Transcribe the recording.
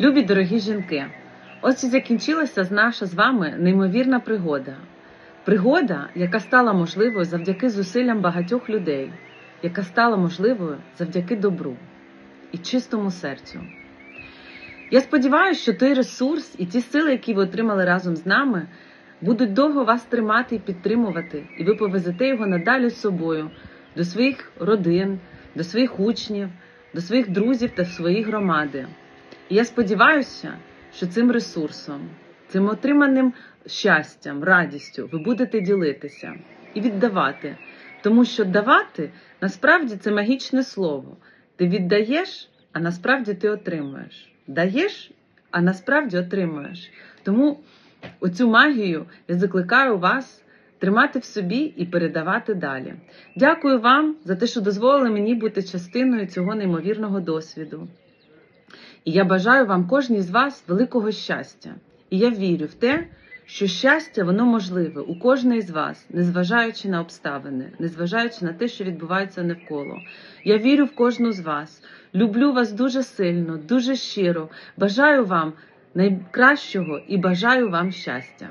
Любі дорогі жінки, ось і закінчилася наша з вами неймовірна пригода. Пригода, яка стала можливою завдяки зусиллям багатьох людей, яка стала можливою завдяки добру і чистому серцю. Я сподіваюся, що той ресурс і ті сили, які ви отримали разом з нами, будуть довго вас тримати і підтримувати, і ви повезете його надалі з собою до своїх родин, до своїх учнів, до своїх друзів та своєї громади. І я сподіваюся, що цим ресурсом, цим отриманим щастям, радістю ви будете ділитися і віддавати. Тому що давати насправді це магічне слово. Ти віддаєш, а насправді ти отримуєш. Даєш, а насправді отримуєш. Тому оцю магію я закликаю вас тримати в собі і передавати далі. Дякую вам за те, що дозволили мені бути частиною цього неймовірного досвіду. І я бажаю вам кожній з вас великого щастя. І я вірю в те, що щастя воно можливе у кожної з вас, незважаючи на обставини, незважаючи на те, що відбувається навколо. Я вірю в кожну з вас. Люблю вас дуже сильно, дуже щиро. Бажаю вам найкращого і бажаю вам щастя.